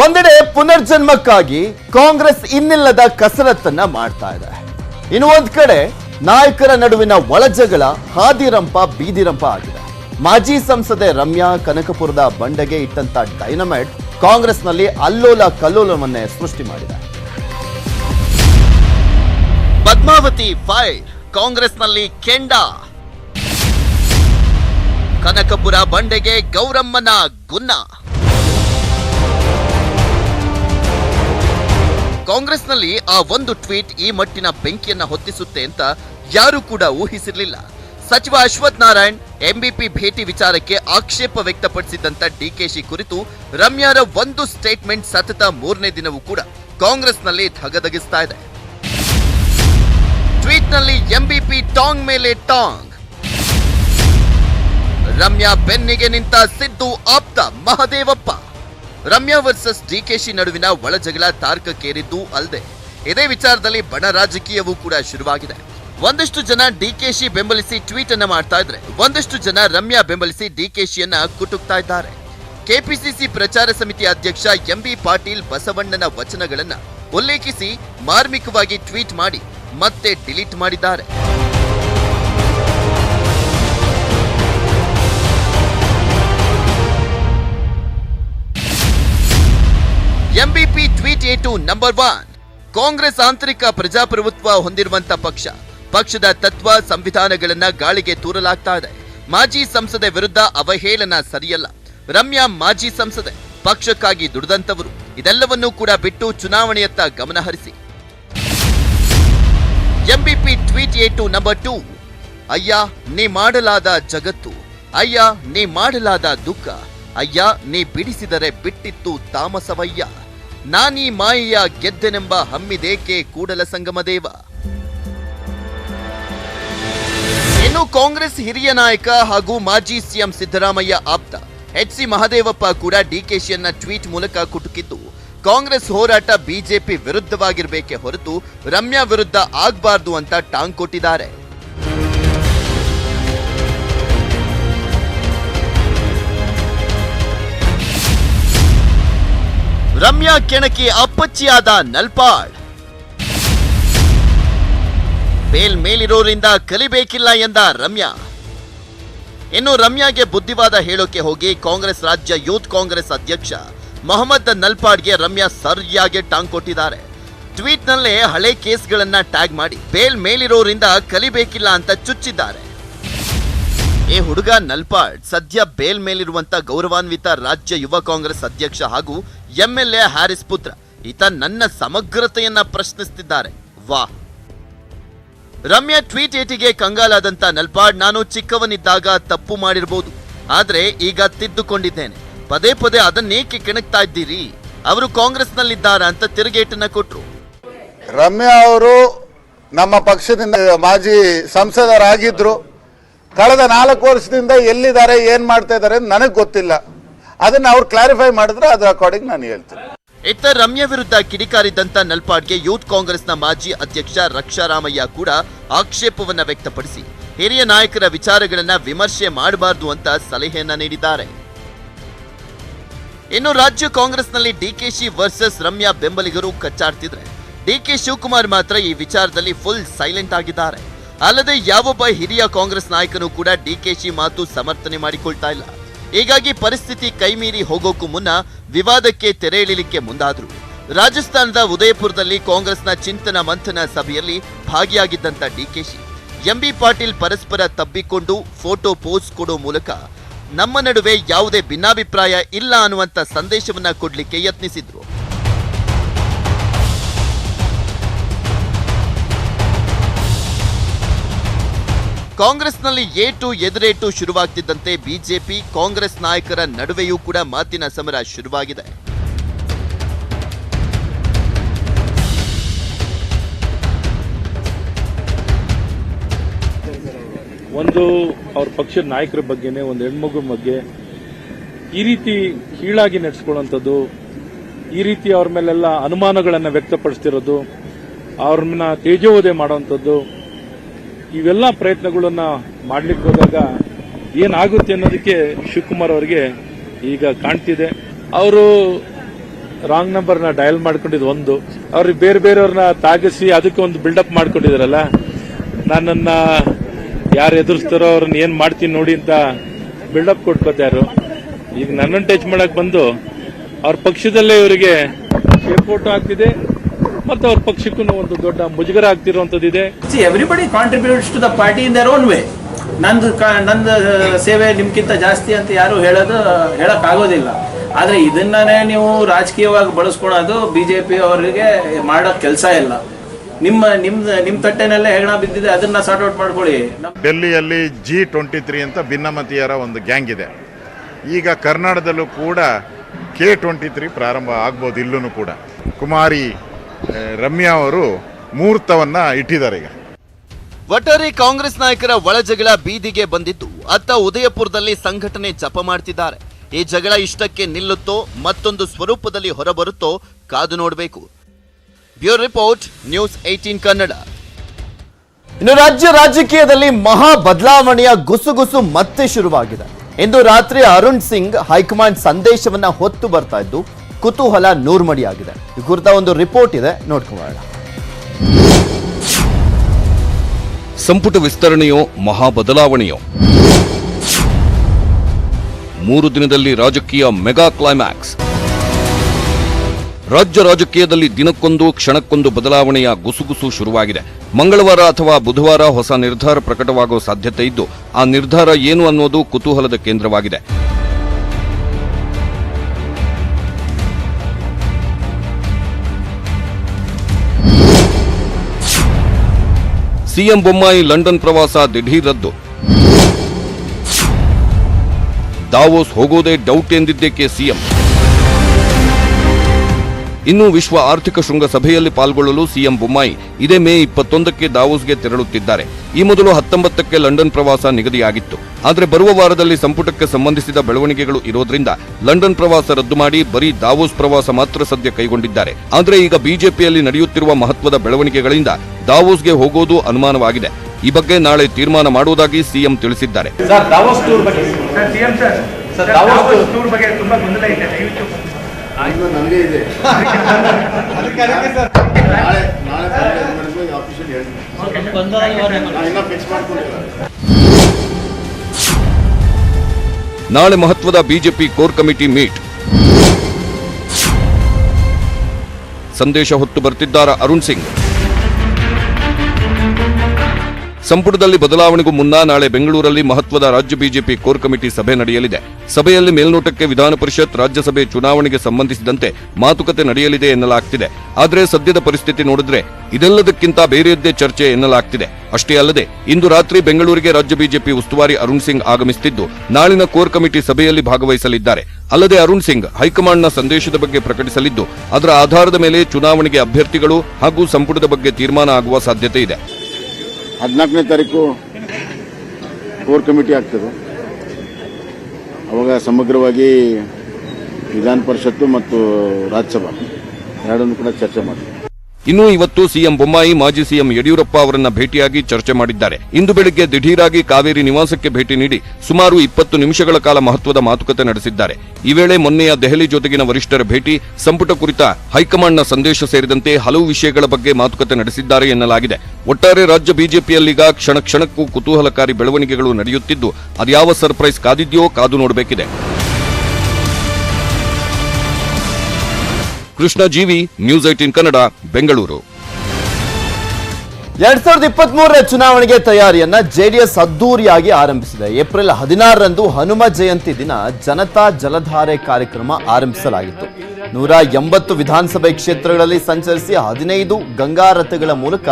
ಒಂದೆಡೆ ಪುನರ್ಜನ್ಮಕ್ಕಾಗಿ ಕಾಂಗ್ರೆಸ್ ಇನ್ನಿಲ್ಲದ ಕಸರತ್ತನ್ನ ಮಾಡ್ತಾ ಇದೆ. ಇನ್ನು ಒಂದ್ ಕಡೆ ನಾಯಕರ ನಡುವಿನ ಒಳಜಗಳ ಹಾದಿರಂಪ ಬೀದಿರಂಪ ಆಗಿದೆ. ಮಾಜಿ ಸಂಸದೆ ರಮ್ಯಾ ಕನಕಪುರದ ಬಂಡೆಗೆ ಇಟ್ಟಂತ ಡೈನಮೈಟ್ ಕಾಂಗ್ರೆಸ್ನಲ್ಲಿ ಅಲ್ಲೋಲ ಕಲ್ಲೋಲವನ್ನೇ ಸೃಷ್ಟಿ ಮಾಡಿದೆ. ಪದ್ಮಾವತಿ ಫೈರ್ ಕಾಂಗ್ರೆಸ್ನಲ್ಲಿ ಕೆಂಡ. ಕನಕಪುರ ಬಂಡೆಗೆ ಗೌರಮ್ಮನ ಗುನ್ನ. ಕಾಂಗ್ರೆಸ್ನಲ್ಲಿ ಆ ಒಂದು ಟ್ವೀಟ್ ಈ ಮಟ್ಟಿನ ಬೆಂಕಿಯನ್ನ ಹೊತ್ತಿಸುತ್ತೆ ಅಂತ ಯಾರು ಕೂಡ ಊಹಿಸಿರಲಿಲ್ಲ. ಸಚಿವ ಅಶ್ವಥ್ ನಾರಾಯಣ್ ಎಂಬಿಪಿ ಭೇಟಿ ವಿಚಾರಕ್ಕೆ ಆಕ್ಷೇಪ ವ್ಯಕ್ತಪಡಿಸಿದ್ದಂತ ಡಿಕೆಶಿ ಕುರಿತು ರಮ್ಯಾರ ಒಂದು ಸ್ಟೇಟ್ಮೆಂಟ್ ಸತತ ಮೂರನೇ ದಿನವೂ ಕೂಡ ಕಾಂಗ್ರೆಸ್ನಲ್ಲಿ ಧಗಧಗಿಸ್ತಾ ಇದೆ. ಟ್ವೀಟ್ನಲ್ಲಿ ಎಂಬಿಪಿ ಟಾಂಗ್ ಮೇಲೆ ಟಾಂಗ್. ರಮ್ಯಾ ಬೆನ್ನಿಗೆ ನಿಂತ ಸಿದ್ದು ಆಪ್ತ ಮಹದೇವಪ್ಪ. ರಮ್ಯಾ ವರ್ಸಸ್ ಡಿಕೆಶಿ ನಡುವಿನ ಒಳಜಗಳ ತಾರ್ಕಕ್ಕೇರಿದ್ದು ಅಲ್ಲದೆ, ಇದೇ ವಿಚಾರದಲ್ಲಿ ಬಣ ರಾಜಕೀಯವೂ ಕೂಡ ಶುರುವಾಗಿದೆ. ಒಂದಷ್ಟು ಜನ ಡಿಕೆಶಿ ಬೆಂಬಲಿಸಿ ಟ್ವೀಟ್ ಅನ್ನ ಮಾಡ್ತಾ ಇದ್ರೆ, ಒಂದಷ್ಟು ಜನ ರಮ್ಯಾ ಬೆಂಬಲಿಸಿ ಡಿಕೆಶಿಯನ್ನ ಕುಟುಕ್ತಾ ಇದ್ದಾರೆ. ಕೆಪಿಸಿಸಿ ಪ್ರಚಾರ ಸಮಿತಿ ಅಧ್ಯಕ್ಷ ಎಂಬಿ ಪಾಟೀಲ್ ಬಸವಣ್ಣನ ವಚನಗಳನ್ನ ಉಲ್ಲೇಖಿಸಿ ಮಾರ್ಮಿಕವಾಗಿ ಟ್ವೀಟ್ ಮಾಡಿ ಮತ್ತೆ ಡಿಲೀಟ್ ಮಾಡಿದ್ದಾರೆ. ಎಂಬಿಪಿ ಟ್ವೀಟ್ ಏಟು ನಂಬರ್ ಒನ್ ಕಾಂಗ್ರೆಸ್ ಆಂತರಿಕ ಪ್ರಜಾಪ್ರಭುತ್ವ ಹೊಂದಿರುವಂತ ಪಕ್ಷ. ಪಕ್ಷದ ತತ್ವ ಸಂವಿಧಾನಗಳನ್ನ ಗಾಳಿಗೆ ತೂರಲಾಗ್ತಾ ಇದೆ. ಮಾಜಿ ಸಂಸದೆ ವಿರುದ್ಧ ಅವಹೇಳನ ಸರಿಯಲ್ಲ. ರಮ್ಯಾ ಮಾಜಿ ಸಂಸದೆ, ಪಕ್ಷಕ್ಕಾಗಿ ದುಡಿದಂತವರು ಇದೆಲ್ಲವನ್ನೂ ಕೂಡ ಬಿಟ್ಟು ಚುನಾವಣೆಯತ್ತ ಗಮನ ಹರಿಸಿ. ಎಂಬಿಪಿ ಟ್ವೀಟ್ ಏಟು ನಂಬರ್ ಟೂ ಅಯ್ಯ, ನೀ ಮಾಡಲಾದ ಜಗತ್ತು. ಅಯ್ಯ, ನೀ ಮಾಡಲಾದ ದುಃಖ. ಅಯ್ಯ, ನೀ ಬಿಡಿಸಿದರೆ ಬಿಟ್ಟಿತ್ತು ತಾಮಸವಯ್ಯ. ನಾನೀ ಮಾಯೆಯ ಗೆದ್ದೆನೆಂಬ ಹಮ್ಮಿದೇಕೆ ಕೂಡಲ ಸಂಗಮದೇವ? ಇನ್ನು ಕಾಂಗ್ರೆಸ್ ಹಿರಿಯ ನಾಯಕ ಹಾಗೂ ಮಾಜಿ ಸಿಎಂ ಸಿದ್ದರಾಮಯ್ಯ ಆಪ್ತ. ಎಚ್ ಸಿ ಮಹದೇವಪ್ಪ ಕೂಡ ಡಿಕೆಶಿಯನ್ನ ಟ್ವೀಟ್ ಮೂಲಕ ಕುಟುಕಿದ್ದು, ಕಾಂಗ್ರೆಸ್ ಹೋರಾಟ ಬಿಜೆಪಿ ವಿರುದ್ಧವಾಗಿರಬೇಕೆ ಹೊರತು ರಮ್ಯಾ ವಿರುದ್ಧ ಆಗಬಾರದು ಅಂತ ಟಾಂಗ್ ಕೊಟ್ಟಿದ್ದಾರೆ. ರಮ್ಯಾ ಕೆಣಕಿ ಅಪ್ಪಚ್ಚಿಯಾದ ನಲ್ಪಾಡ್ ಬೇಲ್ ಮೇಲಿರೋರಿಂದ ಕಲಿಬೇಕಿಲ್ಲ ಎಂದ ರಮ್ಯಾ. ಇನ್ನು ರಮ್ಯಾಗೆ ಬುದ್ಧಿವಾದ ಹೇಳೋಕೆ ಹೋಗಿ ಕಾಂಗ್ರೆಸ್ ರಾಜ್ಯ ಯೂತ್ ಕಾಂಗ್ರೆಸ್ ಅಧ್ಯಕ್ಷ ಮೊಹಮ್ಮದ್ ನಲ್ಪಾಡ್ಗೆ ರಮ್ಯಾ ಸರಿಯಾಗಿ ಟಾಂಗ್ ಕೊಟ್ಟಿದ್ದಾರೆ. ಟ್ವೀಟ್ನಲ್ಲೇ ಹಳೆ ಕೇಸ್ಗಳನ್ನ ಟ್ಯಾಗ್ ಮಾಡಿ ಬೇಲ್ ಮೇಲಿರೋರಿಂದ ಕಲಿಬೇಕಿಲ್ಲ ಅಂತ ಚುಚ್ಚಿದ್ದಾರೆ. ಈ ಹುಡುಗ ನಲ್ಪಾಡ್ ಸದ್ಯ ಬೇಲ್ ಮೇಲಿರುವಂತ ಗೌರವಾನ್ವಿತ ರಾಜ್ಯ ಯುವ ಕಾಂಗ್ರೆಸ್ ಅಧ್ಯಕ್ಷ ಹಾಗೂ ಎಂಎಲ್ಎ ಹ್ಯಾರಿಸ್ ಪುತ್ರ. ಈತ ನನ್ನ ಸಮಗ್ರತೆಯನ್ನ ಪ್ರಶ್ನಿಸುತ್ತಿದ್ದಾರೆ ವಾ. ರಮ್ಯಾ ಟ್ವೀಟ್ ಏಟಿಗೆ ಕಂಗಾಲಾದಂತ ನಲ್ಪಾಡ್ ನಾನು ಚಿಕ್ಕವನಿದ್ದಾಗ ತಪ್ಪು ಮಾಡಿರಬಹುದು ಆದ್ರೆ ಈಗ ತಿದ್ದುಕೊಂಡಿದ್ದೇನೆ. ಪದೇ ಪದೇ ಅದನ್ನೇಕೆ ಕೆಣಕ್ತಾ ಇದ್ದೀರಿ? ಅವರು ಕಾಂಗ್ರೆಸ್ನಲ್ಲಿದ್ದಾರಾ ಅಂತ ತಿರುಗೇಟನ್ನ ಕೊಟ್ರು. ರಮ್ಯಾ ಅವರು ನಮ್ಮ ಪಕ್ಷದಿಂದ ಮಾಜಿ ಸಂಸದರಾಗಿದ್ರು. ಕಳೆದ ನಾಲ್ಕು ವರ್ಷದಿಂದ ಎಲ್ಲಿದ್ದಾರೆ, ಏನ್ ಮಾಡ್ತಾ ಇದ್ದಾರೆ ನನಗೆ ಗೊತ್ತಿಲ್ಲ. ಅದನ್ನ ಅವ್ರು ಕ್ಲಾರಿಫೈ ಮಾಡಿದ್ರೆ ಅದ್ರ ಅಕಾರ್ಡಿಂಗ್ ನಾನು ಹೇಳ್ತೀನಿ. ಇತ್ತ ರಮ್ಯ ವಿರುದ್ಧ ಕಿಡಿಕಾರಿದ್ದಂತ ನಲ್ಪಾಡ್ಗೆ ಯೂತ್ ಕಾಂಗ್ರೆಸ್ನ ಮಾಜಿ ಅಧ್ಯಕ್ಷ ರಕ್ಷಾರಾಮಯ್ಯ ಕೂಡ ಆಕ್ಷೇಪವನ್ನ ವ್ಯಕ್ತಪಡಿಸಿ. ಹಿರಿಯ ನಾಯಕರ ವಿಚಾರಗಳನ್ನ ವಿಮರ್ಶೆ ಮಾಡಬಾರದು ಅಂತ ಸಲಹೆಯನ್ನ ನೀಡಿದ್ದಾರೆ. ಇನ್ನು ರಾಜ್ಯ ಕಾಂಗ್ರೆಸ್ನಲ್ಲಿ ಡಿಕೆಶಿ ವರ್ಸಸ್ ರಮ್ಯಾ ಬೆಂಬಲಿಗರು ಕಚ್ಚಾಡ್ತಿದ್ರೆ. ಡಿಕೆ ಶಿವಕುಮಾರ್ ಮಾತ್ರ ಈ ವಿಚಾರದಲ್ಲಿ ಫುಲ್ ಸೈಲೆಂಟ್ ಆಗಿದ್ದಾರೆ. ಅಲ್ಲದೆ ಯಾವೊಬ್ಬ ಹಿರಿಯ ಕಾಂಗ್ರೆಸ್ ನಾಯಕನೂ ಕೂಡ ಡಿಕೆಶಿ ಮಾತು ಸಮರ್ಥನೆ ಮಾಡಿಕೊಳ್ತಾ ಇಲ್ಲ. ಹೀಗಾಗಿ ಪರಿಸ್ಥಿತಿ ಕೈಮೀರಿ ಹೋಗೋಕ್ಕೂ ಮುನ್ನ ವಿವಾದಕ್ಕೆ ತೆರೆ ಎಳಿಲಿಕ್ಕೆ ಮುಂದಾದ್ರು. ರಾಜಸ್ಥಾನದ ಉದಯಪುರದಲ್ಲಿ ಕಾಂಗ್ರೆಸ್ನ ಚಿಂತನ ಮಂಥನ ಸಭೆಯಲ್ಲಿ ಭಾಗಿಯಾಗಿದ್ದಂತ ಡಿಕೆಶಿ ಎಂಬಿ ಪಾಟೀಲ್ ಪರಸ್ಪರ ತಬ್ಬಿಕೊಂಡು ಫೋಟೋ ಪೋಸ್ ಕೊಡೋ ಮೂಲಕ ನಮ್ಮ ನಡುವೆ ಯಾವುದೇ ಭಿನ್ನಾಭಿಪ್ರಾಯ ಇಲ್ಲ ಅನ್ನುವಂತ ಸಂದೇಶವನ್ನ ಕೊಡ್ಲಿಕ್ಕೆ ಯತ್ನಿಸಿದ್ರು. ಕಾಂಗ್ರೆಸ್ನಲ್ಲಿ ಏಟು ಎದುರೇಟು ಶುರುವಾಗ್ತಿದ್ದಂತೆ ಬಿಜೆಪಿ ಕಾಂಗ್ರೆಸ್ ನಾಯಕರ ನಡುವೆಯೂ ಕೂಡ ಮಾತಿನ ಸಮರ ಶುರುವಾಗಿದೆ. ಒಂದು ಅವ್ರ ಪಕ್ಷದ ನಾಯಕರ ಬಗ್ಗೆನೇ, ಒಂದು ಹೆಣ್ಮಗು ಬಗ್ಗೆ ಈ ರೀತಿ ಕೀಳಾಗಿ ನಡೆಸ್ಕೊಳ್ಳುವಂಥದ್ದು, ಈ ರೀತಿ ಅವ್ರ ಮೇಲೆಲ್ಲ ಅನುಮಾನಗಳನ್ನು ವ್ಯಕ್ತಪಡಿಸ್ತಿರೋದು, ಅವ್ರನ್ನ ತೇಜೋವಧೆ ಮಾಡುವಂಥದ್ದು ಇವೆಲ್ಲ ಪ್ರಯತ್ನಗಳನ್ನ ಮಾಡ್ಲಿಕ್ಕೆ ಹೋದಾಗ ಏನಾಗುತ್ತೆ ಅನ್ನೋದಕ್ಕೆ ಶಿವಕುಮಾರ್ ಅವರಿಗೆ ಈಗ ಕಾಣ್ತಿದೆ. ಅವರು ರಾಂಗ್ ನಂಬರ್ನ ಡಯಲ್ ಮಾಡ್ಕೊಂಡಿದ್ದು ಒಂದು. ಅವ್ರಿಗೆ ಬೇರೆ ಬೇರೆಯವ್ರನ್ನ ತಾಗಿಸಿ ಅದಕ್ಕೆ ಒಂದು ಬಿಲ್ಡಪ್ ಮಾಡ್ಕೊಂಡಿದಾರಲ್ಲ ನನ್ನನ್ನ ಯಾರು ಎದುರಿಸ್ತಾರೋ ಅವ್ರನ್ನ ಏನು ಮಾಡ್ತೀನಿ ನೋಡಿ ಅಂತ ಬಿಲ್ಡಪ್ ಕೊಟ್ಕೋತಾರು ಈಗ ನನ್ನನ್ನು ಟಚ್ ಮಾಡಕ್ ಬಂದು ಅವ್ರ ಪಕ್ಷದಲ್ಲೇ ಇವರಿಗೆ ಫೋಟೋ ಆಗ್ತಿದೆ ಮತ್ತೆ ಅವ್ರ ಪಕ್ಷಕ್ಕೂ ಒಂದು ದೊಡ್ಡ ಮುಜುಗರ ಆಗ್ತಿರುವಂತದ್ದಿದೆ everybody contributes to the party in their own way ನಂದು ನಂದ ನಂದು ಸೇವೆ ನಿಮ್ಗಿಂತ ಜಾಸ್ತಿ ಅಂತ ಯಾರು ಹೇಳೋದು ಹೇಳಕ್ ಆಗೋದಿಲ್ಲ ಆದ್ರೆ ಇದನ್ನೇ ನೀವು ರಾಜಕೀಯವಾಗಿ ಬಳಸ್ಕೊಳೋದು ಬಿಜೆಪಿ ಅವರಿಗೆ ಮಾಡೋ ಕೆಲಸ ಇಲ್ಲ. ನಿಮ್ಮ ನಿಮ್ ನಿಮ್ ತಟ್ಟೆನಲ್ಲೇ ಹೆಗಣ ಬಿದ್ದಿದೆ ಅದನ್ನ ಸಾರ್ಟ್ ಔಟ್ ಮಾಡ್ಕೊಳ್ಳಿ. ಡೆಲ್ಲಿಯಲ್ಲಿ ಜಿ ಟ್ವೆಂಟಿ ತ್ರೀ ಅಂತ ಭಿನ್ನಮತೀಯರ ಒಂದು ಗ್ಯಾಂಗ್ ಇದೆ. ಈಗ ಕರ್ನಾಟಕದಲ್ಲೂ ಕೂಡ ಕೆ ಟ್ವೆಂಟಿ ತ್ರೀ ಪ್ರಾರಂಭ ಆಗ್ಬೋದು ಇಲ್ಲೂ ಕೂಡ. ಕುಮಾರಿ ರಮ್ಯಾ ಅವರು ಮುಹೂರ್ತವನ್ನ ಇಟ್ಟಿದ್ದಾರೆ ಈಗ. ಒಟ್ಟಾರೆ ಕಾಂಗ್ರೆಸ್ ನಾಯಕರ ಒಳಜಗಳ ಬೀದಿಗೆ ಬಂದಿದ್ದು ಅತ್ತ ಉದಯಪುರದಲ್ಲಿ ಸಂಘಟನೆ ಜಪ ಮಾಡ್ತಿದ್ದಾರೆ. ಈ ಜಗಳ ಇಷ್ಟಕ್ಕೆ ನಿಲ್ಲುತ್ತೋ ಮತ್ತೊಂದು ಸ್ವರೂಪದಲ್ಲಿ ಹೊರಬರುತ್ತೋ ಕಾದು ನೋಡಬೇಕು. Bureau report news eighteen Kannada. ಇನ್ನು ರಾಜ್ಯ ರಾಜಕೀಯದಲ್ಲಿ ಮಹಾ ಬದಲಾವಣೆಯ ಗುಸುಗುಸು ಮತ್ತೆ ಶುರುವಾಗಿದೆ. ಇಂದು ರಾತ್ರಿ ಅರುಣ್ ಸಿಂಗ್ ಹೈಕಮಾಂಡ್ ಸಂದೇಶವನ್ನ ಹೊತ್ತು ಬರ್ತಾ ಇದ್ದು ಕುತೂಹಲ ನೂರ್ಮಡಿಯಾಗಿದೆ ಈ ಕುರಿತ ಒಂದು ರಿಪೋರ್ಟ್ ಇದೆ ನೋಡ್ಕೊಳ್ಳೋಣ ಸಂಪುಟ ವಿಸ್ತರಣೆಯೋ, ಮಹಾ ಬದಲಾವಣೆಯೋ? ಮೂರು ದಿನದಲ್ಲಿ ರಾಜಕೀಯ ಮೆಗಾ ಕ್ಲೈಮ್ಯಾಕ್ಸ್. ರಾಜ್ಯ ರಾಜಕೀಯದಲ್ಲಿ ದಿನಕ್ಕೊಂದು, ಕ್ಷಣಕ್ಕೊಂದು ಬದಲಾವಣೆಯ ಗುಸುಗುಸು ಶುರುವಾಗಿದೆ. ಮಂಗಳವಾರ ಅಥವಾ ಬುಧವಾರ ಹೊಸ ನಿರ್ಧಾರ ಪ್ರಕಟವಾಗುವ ಸಾಧ್ಯತೆ ಇದ್ದು, ಆ ನಿರ್ಧಾರ ಏನು ಅನ್ನೋದು ಕುತೂಹಲದ ಕೇಂದ್ರವಾಗಿದೆ. ಸಿಎಂ ಬೊಮ್ಮಾಯಿ ಲಂಡನ್ ಪ್ರವಾಸ ದಿಢೀರ್ ರದ್ದು. ದಾವೋಸ್ ಹೋಗೋದೇ ಡೌಟ್ ಎಂದಿದ್ದಕ್ಕೆ ಸಿಎಂ. ಇನ್ನು ವಿಶ್ವ ಆರ್ಥಿಕ ಶೃಂಗ ಸಭೆಯಲ್ಲಿ ಪಾಲ್ಗೊಳ್ಳಲು ಸಿಎಂ ಬೊಮ್ಮಾಯಿ ಇದೇ ಮೇ ಇಪ್ಪತ್ತೊಂದಕ್ಕೆ ದಾವೋಸ್ಗೆ ತೆರಳುತ್ತಿದ್ದಾರೆ. ಈ ಮೊದಲು ಹತ್ತೊಂಬತ್ತಕ್ಕೆ ಲಂಡನ್ ಪ್ರವಾಸ ನಿಗದಿಯಾಗಿತ್ತು. ಆದರೆ ಬರುವ ವಾರದಲ್ಲಿ ಸಂಪುಟಕ್ಕೆ ಸಂಬಂಧಿಸಿದ ಬೆಳವಣಿಗೆಗಳು ಇರೋದ್ರಿಂದ ಲಂಡನ್ ಪ್ರವಾಸ ರದ್ದು ಮಾಡಿ ಬರೀ ದಾವೋಸ್ ಪ್ರವಾಸ ಮಾತ್ರ ಸದ್ಯ ಕೈಗೊಂಡಿದ್ದಾರೆ. ಆದರೆ ಈಗ ಬಿಜೆಪಿಯಲ್ಲಿ ನಡೆಯುತ್ತಿರುವ ಮಹತ್ವದ ಬೆಳವಣಿಗೆಗಳಿಂದ ದಾವೋಸ್ಗೆ ಹೋಗೋದು ಅನುಮಾನವಾಗಿದೆ. ಈ ಬಗ್ಗೆ ನಾಳೆ ತೀರ್ಮಾನ ಮಾಡುವುದಾಗಿ ಸಿಎಂ ತಿಳಿಸಿದ್ದಾರೆ. ಸರ್ ನಾಳೆ ಮಹತ್ವದ ಬಿಜೆಪಿ ಕೋರ್ ಕಮಿಟಿ ಮೀಟ್. ಸಂದೇಶ ಹೊತ್ತು ಬರ್ತಿದ್ದಾರ ಅರುಣ್ ಸಿಂಗ್? ಸಂಪುಟದಲ್ಲಿ ಬದಲಾವಣೆಗೂ ಮುನ್ನ ನಾಳೆ ಬೆಂಗಳೂರಲ್ಲಿ ಮಹತ್ವದ ರಾಜ್ಯ ಬಿಜೆಪಿ ಕೋರ್ ಕಮಿಟಿ ಸಭೆ ನಡೆಯಲಿದೆ. ಸಭೆಯಲ್ಲಿ ಮೇಲ್ನೋಟಕ್ಕೆ ವಿಧಾನ ಪರಿಷತ್, ರಾಜ್ಯಸಭೆ ಚುನಾವಣೆಗೆ ಸಂಬಂಧಿಸಿದಂತೆ ಮಾತುಕತೆ ನಡೆಯಲಿದೆ ಎನ್ನಲಾಗ್ತಿದೆ. ಆದರೆ ಸದ್ಯದ ಪರಿಸ್ಥಿತಿ ನೋಡಿದ್ರೆ ಇದೆಲ್ಲದಕ್ಕಿಂತ ಬೇರೆಯದ್ದೇ ಚರ್ಚೆ ಎನ್ನಲಾಗ್ತಿದೆ. ಅಷ್ಟೇ ಅಲ್ಲದೆ, ಇಂದು ರಾತ್ರಿ ಬೆಂಗಳೂರಿಗೆ ರಾಜ್ಯ ಬಿಜೆಪಿ ಉಸ್ತುವಾರಿ ಅರುಣ್ ಸಿಂಗ್ ಆಗಮಿಸುತ್ತಿದ್ದು, ನಾಳಿನ ಕೋರ್ ಕಮಿಟಿ ಸಭೆಯಲ್ಲಿ ಭಾಗವಹಿಸಲಿದ್ದಾರೆ. ಅಲ್ಲದೆ ಅರುಣ್ ಸಿಂಗ್ ಹೈಕಮಾಂಡ್ನ ಸಂದೇಶದ ಬಗ್ಗೆ ಪ್ರಕಟಿಸಲಿದ್ದು, ಅದರ ಆಧಾರದ ಮೇಲೆ ಚುನಾವಣೆಗೆ ಅಭ್ಯರ್ಥಿಗಳು ಹಾಗೂ ಸಂಪುಟದ ಬಗ್ಗೆ ತೀರ್ಮಾನ ಆಗುವ ಸಾಧ್ಯತೆ ಇದೆ. ಹದಿನಾಲ್ಕನೇ ತಾರೀಕು ಕೋರ್ ಕಮಿಟಿ ಆಗ್ತದೆ. ಅವಾಗ ಸಮಗ್ರವಾಗಿ ವಿಧಾನ ಪರಿಷತ್ತು ಮತ್ತು ರಾಜ್ಯಸಭಾ ಎರಡನ್ನು ಕೂಡ ಚರ್ಚೆ ಮಾಡ್ತೀವಿ. ಇನ್ನು ಇವತ್ತು ಸಿಎಂ ಬೊಮ್ಮಾಯಿ, ಮಾಜಿ ಸಿಎಂ ಯಡಿಯೂರಪ್ಪ ಅವರನ್ನ ಭೇಟಿಯಾಗಿ ಚರ್ಚೆ ಮಾಡಿದ್ದಾರೆ. ಇಂದು ಬೆಳಿಗ್ಗೆ ದಿಢೀರಾಗಿ ಕಾವೇರಿ ನಿವಾಸಕ್ಕೆ ಭೇಟಿ ನೀಡಿ ಸುಮಾರು ಇಪ್ಪತ್ತು ನಿಮಿಷಗಳ ಕಾಲ ಮಹತ್ವದ ಮಾತುಕತೆ ನಡೆಸಿದ್ದಾರೆ. ಈ ವೇಳೆ ಮೊನ್ನೆಯ ದೆಹಲಿ ಜೊತೆಗಿನ ವರಿಷ್ಠರ ಭೇಟಿ, ಸಂಪುಟ ಕುರಿತ ಹೈಕಮಾಂಡ್ನ ಸಂದೇಶ ಸೇರಿದಂತೆ ಹಲವು ವಿಷಯಗಳ ಬಗ್ಗೆ ಮಾತುಕತೆ ನಡೆಸಿದ್ದಾರೆ ಎನ್ನಲಾಗಿದೆ. ಒಟ್ಟಾರೆ ರಾಜ್ಯ ಬಿಜೆಪಿಯಲ್ಲೀಗ ಕ್ಷಣ ಕ್ಷಣಕ್ಕೂ ಕುತೂಹಲಕಾರಿ ಬೆಳವಣಿಗೆಗಳು ನಡೆಯುತ್ತಿದ್ದು, ಅದ್ಯಾವ ಸರ್ಪ್ರೈಸ್ ಕಾದಿದ್ಯೋ ಕಾದು ನೋಡಬೇಕಿದೆ. ಕೃಷ್ಣ ಜೀವಿ, ನ್ಯೂಸ್ ಏಟೀನ್ ಕನ್ನಡ, ಬೆಂಗಳೂರು. ಎರಡ್ ಸಾವಿರದ ಇಪ್ಪತ್ತ್ ಮೂರರ ಚುನಾವಣೆಗೆ ತಯಾರಿಯನ್ನ ಜೆಡಿಎಸ್ ಅದ್ದೂರಿಯಾಗಿ ಆರಂಭಿಸಿದೆ. ಏಪ್ರಿಲ್ ಹದಿನಾರರಂದು ಹನುಮ ಜಯಂತಿ ದಿನ ಜನತಾ ಜಲಧಾರೆ ಕಾರ್ಯಕ್ರಮ ಆರಂಭಿಸಲಾಗಿತ್ತು. ನೂರ ಎಂಬತ್ತು ವಿಧಾನಸಭೆ ಕ್ಷೇತ್ರಗಳಲ್ಲಿ ಸಂಚರಿಸಿ ಹದಿನೈದು ಗಂಗಾರಥಗಳ ಮೂಲಕ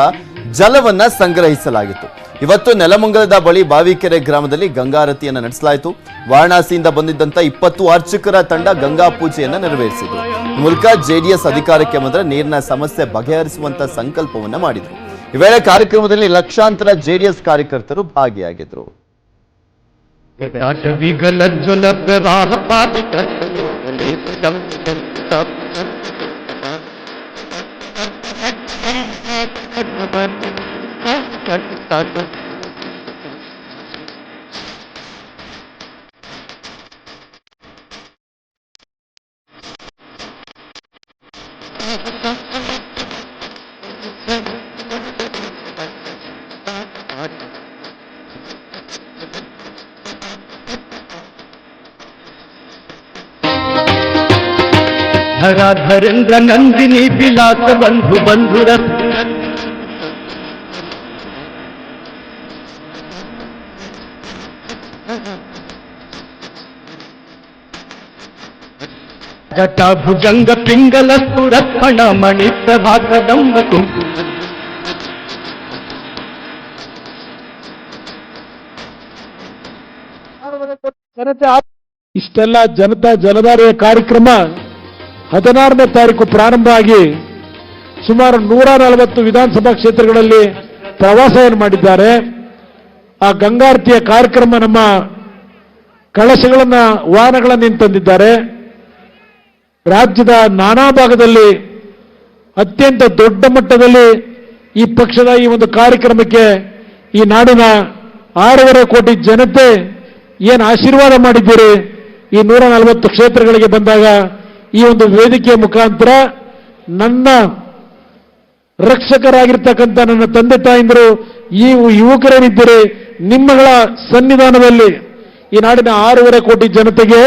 ಜಲವನ್ನ ಸಂಗ್ರಹಿಸಲಾಗಿತ್ತು. ಇವತ್ತು ನೆಲಮಂಗಲದ ಬಳಿ ಬಾವಿಕೆರೆ ಗ್ರಾಮದಲ್ಲಿ ಗಂಗಾರತಿಯನ್ನು ನಡೆಸಲಾಯಿತು. ವಾರಣಾಸಿಯಿಂದ ಬಂದಿದ್ದಂತ ಇಪ್ಪತ್ತು ಅರ್ಚಕರ ತಂಡ ಗಂಗಾ ಪೂಜೆಯನ್ನು ನೆರವೇರಿಸಿದ್ರು. ಈ ಮೂಲಕ ಜೆಡಿಎಸ್ ಅಧಿಕಾರಕ್ಕೆ ಬಂದರೆ ನೀರಿನ ಸಮಸ್ಯೆ ಬಗೆಹರಿಸುವಂತ ಸಂಕಲ್ಪವನ್ನ ಮಾಡಿದ್ರು. ಈ ವೇಳೆ ಕಾರ್ಯಕ್ರಮದಲ್ಲಿ ಲಕ್ಷಾಂತರ ಜೆಡಿಎಸ್ ಕಾರ್ಯಕರ್ತರು ಭಾಗಿಯಾಗಿದ್ರು. तत् नंदिनी विलास बंधु बंधु रस ಜಟಾಭುಜಂಗ ಪಿಂಗಲ ಮಣಿತ ಮಣಿ ಪ್ರಭಾಕದಂಬ ಕುಂಕು ಇಷ್ಟೆಲ್ಲ ಜನತಾ ಜಲಧಾರೆಯ ಕಾರ್ಯಕ್ರಮ ಹದಿನಾರನೇ ತಾರೀಕು ಪ್ರಾರಂಭ ಆಗಿ ಸುಮಾರು ನೂರ ನಲವತ್ತು ವಿಧಾನಸಭಾ ಕ್ಷೇತ್ರಗಳಲ್ಲಿ ಪ್ರವಾಸವನ್ನು ಮಾಡಿದ್ದಾರೆ. ಆ ಗಂಗಾರತಿಯ ಕಾರ್ಯಕ್ರಮ ನಮ್ಮ ಕಳಶಗಳನ್ನ ವಾಹನಗಳನ್ನು ತಂದಿದ್ದಾರೆ ರಾಜ್ಯದ ನಾನಾ ಭಾಗದಲ್ಲಿ, ಅತ್ಯಂತ ದೊಡ್ಡ ಮಟ್ಟದಲ್ಲಿ ಈ ಪಕ್ಷದ ಈ ಒಂದು ಕಾರ್ಯಕ್ರಮಕ್ಕೆ ಈ ನಾಡಿನ ಆರೂವರೆ ಕೋಟಿ ಜನತೆ ಏನು ಆಶೀರ್ವಾದ ಮಾಡಿದ್ದೀರಿ? ಈ ನೂರ ನಲವತ್ತು ಕ್ಷೇತ್ರಗಳಿಗೆ ಬಂದಾಗ ಈ ಒಂದು ವೇದಿಕೆಯ ಮುಖಾಂತರ ನನ್ನ ರಕ್ಷಕರಾಗಿರ್ತಕ್ಕಂಥ ನನ್ನ ತಂದೆ ತಾಯಿಂದರು, ಈ ಯುವಕರೇನಿದ್ದೀರಿ? ನಿಮ್ಮಗಳ ಸನ್ನಿಧಾನದಲ್ಲಿ ಈ ನಾಡಿನ ಆರೂವರೆ ಕೋಟಿ ಜನತೆಗೆ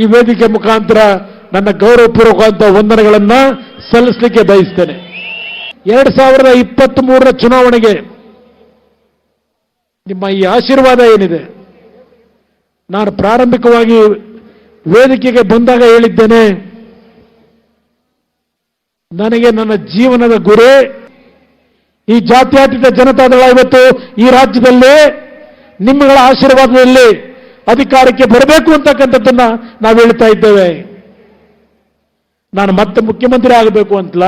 ಈ ವೇದಿಕೆ ಮುಖಾಂತರ ನನ್ನ ಗೌರವಪೂರ್ವಕವಾದ ವಂದನೆಗಳನ್ನ ಸಲ್ಲಿಸಲಿಕ್ಕೆ ಬಯಸ್ತೇನೆ. ಎರಡ್ ಸಾವಿರದ ಇಪ್ಪತ್ತ್ ಮೂರರ ಚುನಾವಣೆಗೆ ನಿಮ್ಮ ಈ ಆಶೀರ್ವಾದ ಏನಿದೆ? ನಾನು ಪ್ರಾರಂಭಿಕವಾಗಿ ವೇದಿಕೆಗೆ ಬಂದಾಗ ಹೇಳಿದ್ದೇನೆ, ನನಗೆ ನನ್ನ ಜೀವನದ ಗುರಿ, ಈ ಜಾತ್ಯಾತೀತ ಜನತಾದಳ ಇವತ್ತು ಈ ರಾಜ್ಯದಲ್ಲಿ, ನಿಮ್ಮಗಳ ಆಶೀರ್ವಾದದಲ್ಲಿ ಅಧಿಕಾರಕ್ಕೆ ಬರಬೇಕು ಅಂತಕ್ಕಂಥದ್ದನ್ನ ನಾವು ಹೇಳ್ತಾ ಇದ್ದೇವೆ. ನಾನು ಮತ್ತೆ ಮುಖ್ಯಮಂತ್ರಿ ಆಗಬೇಕು ಅಂತಲ್ಲ,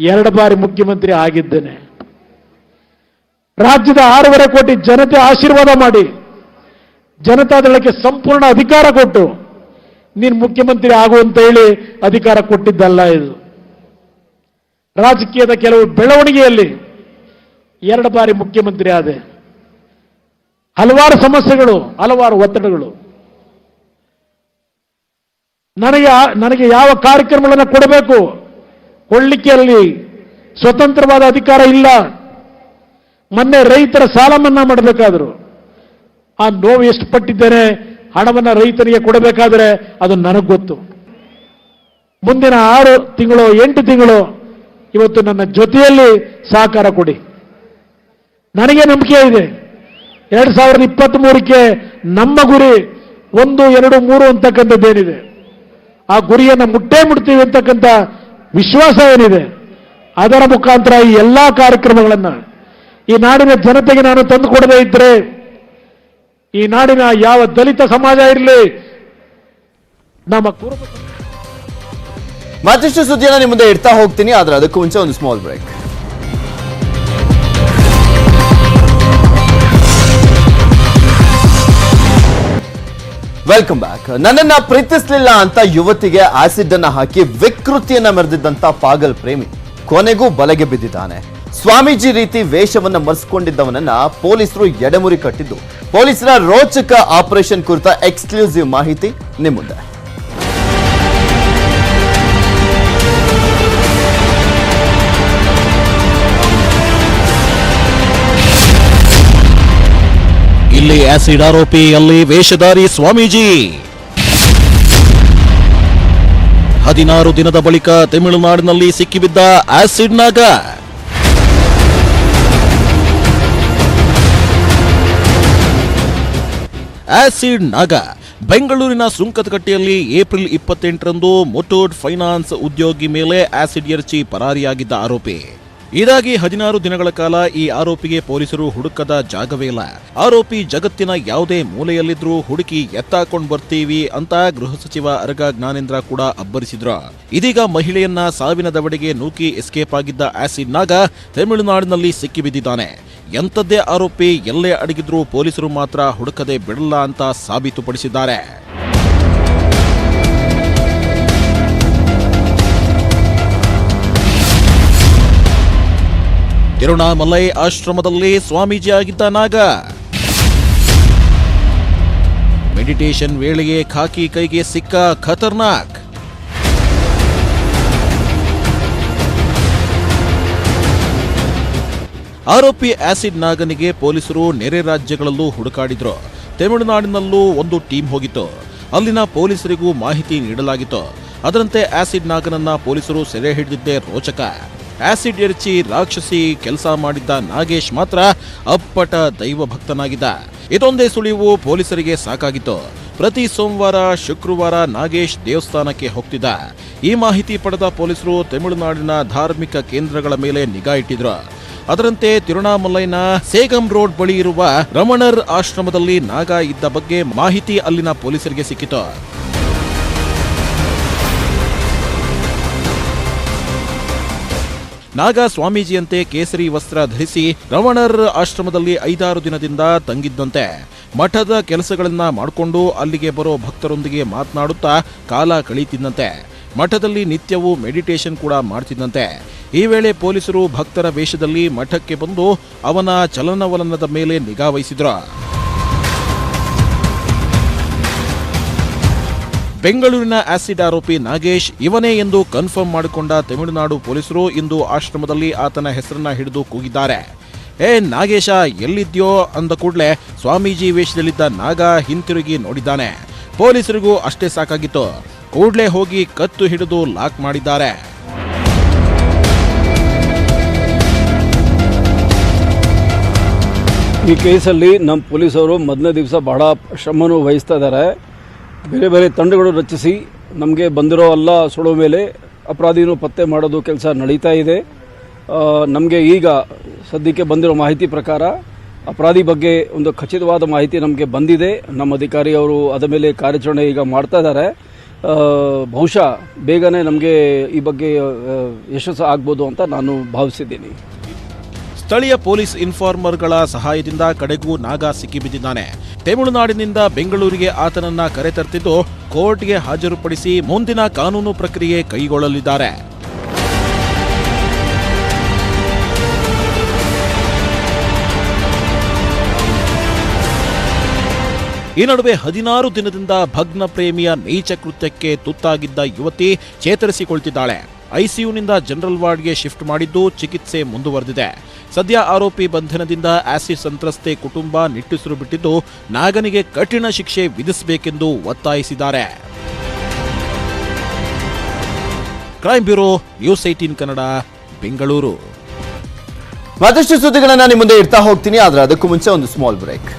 ಎರಡು ಬಾರಿ ಮುಖ್ಯಮಂತ್ರಿ ಆಗಿದ್ದೇನೆ. ರಾಜ್ಯದ ಆರೂವರೆ ಕೋಟಿ ಜನತೆ ಆಶೀರ್ವಾದ ಮಾಡಿ ಜನತಾದಳಕ್ಕೆ ಸಂಪೂರ್ಣ ಅಧಿಕಾರ ಕೊಟ್ಟು, ನೀನು ಮುಖ್ಯಮಂತ್ರಿ ಆಗು ಅಂತ ಹೇಳಿ ಅಧಿಕಾರ ಕೊಟ್ಟಿದ್ದಲ್ಲ ಇದು. ರಾಜಕೀಯದ ಕೆಲವು ಬೆಳವಣಿಗೆಯಲ್ಲಿ ಎರಡು ಬಾರಿ ಮುಖ್ಯಮಂತ್ರಿ ಆದೆ. ಹಲವಾರು ಸಮಸ್ಯೆಗಳು, ಹಲವಾರು ಒತ್ತಡಗಳು. ನನಗೆ ನನಗೆ ಯಾವ ಕಾರ್ಯಕ್ರಮಗಳನ್ನು ಕೊಡಬೇಕು? ಕೊಳ್ಳಿಕೆಯಲ್ಲಿ ಸ್ವತಂತ್ರವಾದ ಅಧಿಕಾರ ಇಲ್ಲ. ಮೊನ್ನೆ ರೈತರ ಸಾಲ ಮನ್ನಾ ಮಾಡಬೇಕಾದ್ರು. ಆ ನೋವು ಎಷ್ಟು ಪಟ್ಟಿದ್ದೇನೆ? ಹಣವನ್ನು ರೈತನಿಗೆ ಕೊಡಬೇಕಾದ್ರೆ ಅದು ನನಗೆ ಗೊತ್ತು. ಮುಂದಿನ ಆರು ತಿಂಗಳು, ಎಂಟು ತಿಂಗಳು ಇವತ್ತು ನನ್ನ ಜೊತೆಯಲ್ಲಿ ಸಹಕಾರ ಕೊಡಿ. ನನಗೆ ನಂಬಿಕೆ ಇದೆ. ಎರಡು ಸಾವಿರದ ಇಪ್ಪತ್ತ್ ಮೂರಕ್ಕೆ ನಮ್ಮ ಗುರಿ ಒಂದು, ಎರಡು, ಮೂರು ಅಂತಕ್ಕಂಥದ್ದೇನಿದೆ. ಆ ಗುರಿಯನ್ನು ಮುಟ್ಟೇ ಮುಡ್ತೀವಿ ಅಂತಕ್ಕಂಥ ವಿಶ್ವಾಸ ಏನಿದೆ, ಅದರ ಮುಖಾಂತರ ಈ ಎಲ್ಲಾ ಕಾರ್ಯಕ್ರಮಗಳನ್ನ ಈ ನಾಡಿನ ಜನತೆಗೆ ನಾನು ತಂದು ಕೊಡದೇ ಇದ್ರೆ, ಈ ನಾಡಿನ ಯಾವ ದಲಿತ ಸಮಾಜ ಇರಲಿ, ನಮ್ಮ ಮತ್ತಷ್ಟು ಸುದ್ದಿಯನ್ನು ನಿಮ್ಮ ಮುಂದೆ ಇಡ್ತಾ ಹೋಗ್ತೀನಿ, ಆದರೆ ಅದಕ್ಕೂ ಮುಂಚೆ ಒಂದು ಸ್ಮಾಲ್ ಬ್ರೇಕ್ ವೆಲ್ಕಮ್ ಬ್ಯಾಕ್ ನನ್ನನ್ನ ಪ್ರೀತಿಸ್ಲಿಲ್ಲ ಅಂತ ಯುವತಿಗೆ ಆಸಿಡ್ ಅನ್ನ ಹಾಕಿ ವಿಕೃತಿಯನ್ನ ಮೆರೆದಿದ್ದಂತ ಪಾಗಲ್ ಪ್ರೇಮಿ ಕೊನೆಗೂ ಬಲೆಗೆ ಬಿದ್ದಿದ್ದಾನೆ. ಸ್ವಾಮೀಜಿ ರೀತಿ ವೇಷವನ್ನ ಮರೆಸಿಕೊಂಡಿದ್ದವನನ್ನ ಪೊಲೀಸರು ಎಡೆಮುರಿ ಕಟ್ಟಿದ್ದು. ಪೊಲೀಸರ ರೋಚಕ ಆಪರೇಷನ್ ಕುರಿತ ಎಕ್ಸ್ಕ್ಲೂಸಿವ್ ಮಾಹಿತಿ ನಿಮ್ಮ ಮುಂದೆ ಇಲ್ಲಿ ಆಸಿಡ್ ಆರೋಪಿ ಅಲ್ಲಿ ವೇಷಧಾರಿ ಸ್ವಾಮೀಜಿ. ಹದಿನಾರು ದಿನದ ಬಳಿಕ ತಮಿಳುನಾಡಿನಲ್ಲಿ ಸಿಕ್ಕಿಬಿದ್ದ ಆಸಿಡ್ ನಾಗ. ಆಸಿಡ್ ನಾಗ ಬೆಂಗಳೂರಿನ ಸುಂಕದಕಟ್ಟೆಯಲ್ಲಿ ಏಪ್ರಿಲ್ ಇಪ್ಪತ್ತೆಂಟರಂದು ಮೊಟೋಡ್ ಫೈನಾನ್ಸ್ ಉದ್ಯೋಗಿ ಮೇಲೆ ಆಸಿಡ್ ಎರಚಿ ಪರಾರಿಯಾಗಿದ್ದ ಆರೋಪಿ. ಇದಾಗಿ ಹದಿನಾರು ದಿನಗಳ ಕಾಲ ಈ ಆರೋಪಿಗೆ ಪೊಲೀಸರು ಹುಡುಕದ ಜಾಗವೇ ಇಲ್ಲ. ಆರೋಪಿ ಜಗತ್ತಿನ ಯಾವುದೇ ಮೂಲೆಯಲ್ಲಿದ್ರೂ ಹುಡುಕಿ ಎತ್ತಾಕೊಂಡ್ ಬರ್ತೀವಿ ಅಂತ ಗೃಹ ಸಚಿವ ಅರಗ ಜ್ಞಾನೇಂದ್ರ ಕೂಡ ಅಬ್ಬರಿಸಿದ್ರು. ಇದೀಗ ಮಹಿಳೆಯನ್ನ ಸಾವಿನ ದವಡೆಗೆ ನೂಕಿ ಎಸ್ಕೇಪ್ ಆಗಿದ್ದ ಆಸಿಡ್ ನಾಗ ತಮಿಳುನಾಡಿನಲ್ಲಿ ಸಿಕ್ಕಿಬಿದ್ದಿದ್ದಾನೆ. ಎಂಥದ್ದೇ ಆರೋಪಿ ಎಲ್ಲೇ ಅಡಗಿದ್ರೂ ಪೊಲೀಸರು ಮಾತ್ರ ಹುಡುಕದೆ ಬಿಡಲ್ಲ ಅಂತ ಸಾಬೀತುಪಡಿಸಿದ್ದಾರೆ. ತಿರುಣಾಮಲೈ ಆಶ್ರಮದಲ್ಲಿ ಸ್ವಾಮೀಜಿ ಆಗಿದ್ದ ನಾಗ. ಮೆಡಿಟೇಷನ್ ವೇಳೆಗೆ ಖಾಕಿ ಕೈಗೆ ಸಿಕ್ಕ ಖತರ್ನಾಕ್. ಆರೋಪಿ ಆಸಿಡ್ ನಾಗನಿಗೆ ಪೊಲೀಸರು ನೆರೆ ರಾಜ್ಯಗಳಲ್ಲೂ ಹುಡುಕಾಡಿದ್ರು. ತಮಿಳುನಾಡಿನಲ್ಲೂ ಒಂದು ಟೀಮ್ ಹೋಗಿತ್ತು. ಅಲ್ಲಿನ ಪೊಲೀಸರಿಗೂ ಮಾಹಿತಿ ನೀಡಲಾಗಿತ್ತು. ಅದರಂತೆ ಆಸಿಡ್ ನಾಗನನ್ನ ಪೊಲೀಸರು ಸೆರೆ ಹಿಡಿದಿದ್ದೇ ರೋಚಕ. ಆಸಿಡ್ ಎರಚಿ ರಾಕ್ಷಸಿ ಕೆಲಸ ಮಾಡಿದ್ದ ನಾಗೇಶ್ ಮಾತ್ರ ಅಪ್ಪಟ ದೈವ ಭಕ್ತನಾಗಿದ್ದ. ಇದೊಂದೇ ಸುಳಿವು ಪೊಲೀಸರಿಗೆ ಸಾಕಾಗಿತ್ತು. ಪ್ರತಿ ಸೋಮವಾರ, ಶುಕ್ರವಾರ ನಾಗೇಶ್ ದೇವಸ್ಥಾನಕ್ಕೆ ಹೋಗ್ತಿದ್ದ. ಈ ಮಾಹಿತಿ ಪಡೆದ ಪೊಲೀಸರು ತಮಿಳುನಾಡಿನ ಧಾರ್ಮಿಕ ಕೇಂದ್ರಗಳ ಮೇಲೆ ನಿಗಾ ಇಟ್ಟಿದ್ರು. ಅದರಂತೆ ತಿರುಣಾಮಲೈನ ಸೇಗಂ ರೋಡ್ ಬಳಿ ಇರುವ ರಮಣರ್ ಆಶ್ರಮದಲ್ಲಿ ನಾಗ ಇದ್ದ ಬಗ್ಗೆ ಮಾಹಿತಿ ಅಲ್ಲಿನ ಪೊಲೀಸರಿಗೆ ಸಿಕ್ಕಿತು. ನಾಗ ಸ್ವಾಮೀಜಿಯಂತೆ ಕೇಸರಿ ವಸ್ತ್ರ ಧರಿಸಿ ರಮಣರ್ ಆಶ್ರಮದಲ್ಲಿ ಐದಾರು ದಿನದಿಂದ ತಂಗಿದ್ದಂತೆ. ಮಠದ ಕೆಲಸಗಳನ್ನ ಮಾಡಿಕೊಂಡು ಅಲ್ಲಿಗೆ ಬರೋ ಭಕ್ತರೊಂದಿಗೆ ಮಾತನಾಡುತ್ತಾ ಕಾಲ ಕಳೀತಿದ್ದಂತೆ. ಮಠದಲ್ಲಿ ನಿತ್ಯವೂ ಮೆಡಿಟೇಷನ್ ಕೂಡ ಮಾಡ್ತಿದ್ದಂತೆ. ಈ ವೇಳೆ ಪೊಲೀಸರು ಭಕ್ತರ ವೇಷದಲ್ಲಿ ಮಠಕ್ಕೆ ಬಂದು ಅವನ ಚಲನವಲನದ ಮೇಲೆ ನಿಗಾ ವಹಿಸಿದ್ರು. ಬೆಂಗಳೂರಿನ ಆಸಿಡ್ ಆರೋಪಿ ನಾಗೇಶ್ ಇವನೇ ಎಂದು ಕನ್ಫರ್ಮ್ ಮಾಡಿಕೊಂಡ ತಮಿಳುನಾಡು ಪೊಲೀಸರು ಇಂದು ಆಶ್ರಮದಲ್ಲಿ ಆತನ ಹೆಸರನ್ನ ಹಿಡಿದು ಕೂಗಿದ್ದಾರೆ. ಏ ನಾಗೇಶ, ಎಲ್ಲಿದ್ಯೋ? ಅಂದ ಕೂಡಲೇ ಸ್ವಾಮೀಜಿ ವೇಷದಲ್ಲಿದ್ದ ನಾಗ ಹಿಂತಿರುಗಿ ನೋಡಿದ್ದಾನೆ. ಪೊಲೀಸರಿಗೂ ಅಷ್ಟೇ ಸಾಕಾಗಿತ್ತು. ಕೂಡಲೇ ಹೋಗಿ ಕತ್ತು ಹಿಡಿದು ಲಾಕ್ ಮಾಡಿದ್ದಾರೆ. ಈ ಕೇಸಲ್ಲಿ ನಮ್ಮ ಪೊಲೀಸರು ಮೊದಲನೇ ದಿವಸ ಬಹಳ ಶ್ರಮನೂ ವಹಿಸ್ತಾ ಇದ್ದಾರೆ ಬೇರೆ ಬೇರೆ ತಂಡಗಳು ರಚಿಸಿ ನಮಗೆ ಬಂದಿರೋ ಎಲ್ಲ ಸುಳು ಮೇಲೆ ಅಪರಾಧಿನೂ ಪತ್ತೆ ಮಾಡೋದು ಕೆಲಸ ನಡೀತಾ ಇದೆ. ನಮಗೆ ಈಗ ಸದ್ಯಕ್ಕೆ ಬಂದಿರೋ ಮಾಹಿತಿ ಪ್ರಕಾರ ಅಪರಾಧಿ ಬಗ್ಗೆ ಒಂದು ಖಚಿತವಾದ ಮಾಹಿತಿ ನಮಗೆ ಬಂದಿದೆ. ನಮ್ಮ ಅಧಿಕಾರಿಯವರು ಅದ ಮೇಲೆ ಕಾರ್ಯಾಚರಣೆ ಈಗ ಮಾಡ್ತಾ ಇದ್ದಾರೆ. ಬಹುಶಃ ಬೇಗನೆ ನಮಗೆ ಈ ಬಗ್ಗೆ ಯಶಸ್ಸು ಆಗ್ಬೋದು ಅಂತ ನಾನು ಭಾವಿಸಿದ್ದೀನಿ. ಸ್ಥಳೀಯ ಪೊಲೀಸ್ ಇನ್ಫಾರ್ಮರ್ಗಳ ಸಹಾಯದಿಂದ ಕಡೆಗೂ ನಾಗ ಸಿಕ್ಕಿಬಿದ್ದಿದ್ದಾನೆ. ತಮಿಳುನಾಡಿನಿಂದ ಬೆಂಗಳೂರಿಗೆ ಆತನನ್ನ ಕರೆತರ್ತಿದ್ದು ಕೋರ್ಟ್ಗೆ ಹಾಜರುಪಡಿಸಿ ಮುಂದಿನ ಕಾನೂನು ಪ್ರಕ್ರಿಯೆ ಕೈಗೊಳ್ಳಲಿದ್ದಾರೆ. ಈ ನಡುವೆ ಹದಿನಾರು ದಿನದಿಂದ ಭಗ್ನ ಪ್ರೇಮಿಯ ನೀಚ ಕೃತ್ಯಕ್ಕೆ ತುತ್ತಾಗಿದ್ದ ಯುವತಿ ಚೇತರಿಸಿಕೊಳ್ತಿದ್ದಾಳೆ. ಐಸಿಯುನಿಂದ ಜನರಲ್ ವಾರ್ಡ್ಗೆ ಶಿಫ್ಟ್ ಮಾಡಿದ್ದು ಚಿಕಿತ್ಸೆ ಮುಂದುವರೆದಿದೆ. ಸದ್ಯ ಆರೋಪಿ ಬಂಧನದಿಂದ ಆಸಿಡ್ ಸಂತ್ರಸ್ತೆ ಕುಟುಂಬ ನಿಟ್ಟುಸಿರು ಬಿಟ್ಟಿದ್ದು ನಾಗನಿಗೆ ಕಠಿಣ ಶಿಕ್ಷೆ ವಿಧಿಸಬೇಕೆಂದು ಒತ್ತಾಯಿಸಿದ್ದಾರೆ. Crime bureau news eighteen Kannada, Bengaluru. ಮತ್ತಷ್ಟು ಸುದ್ದಿಗಳನ್ನು ನಿಮ್ಮ ಮುಂದೆ ಇಡ್ತಾ ಹೋಗ್ತೀನಿ, ಆದರೆ ಅದಕ್ಕೂ ಮುಂಚೆ ಒಂದು ಸ್ಮಾಲ್ ಬ್ರೇಕ್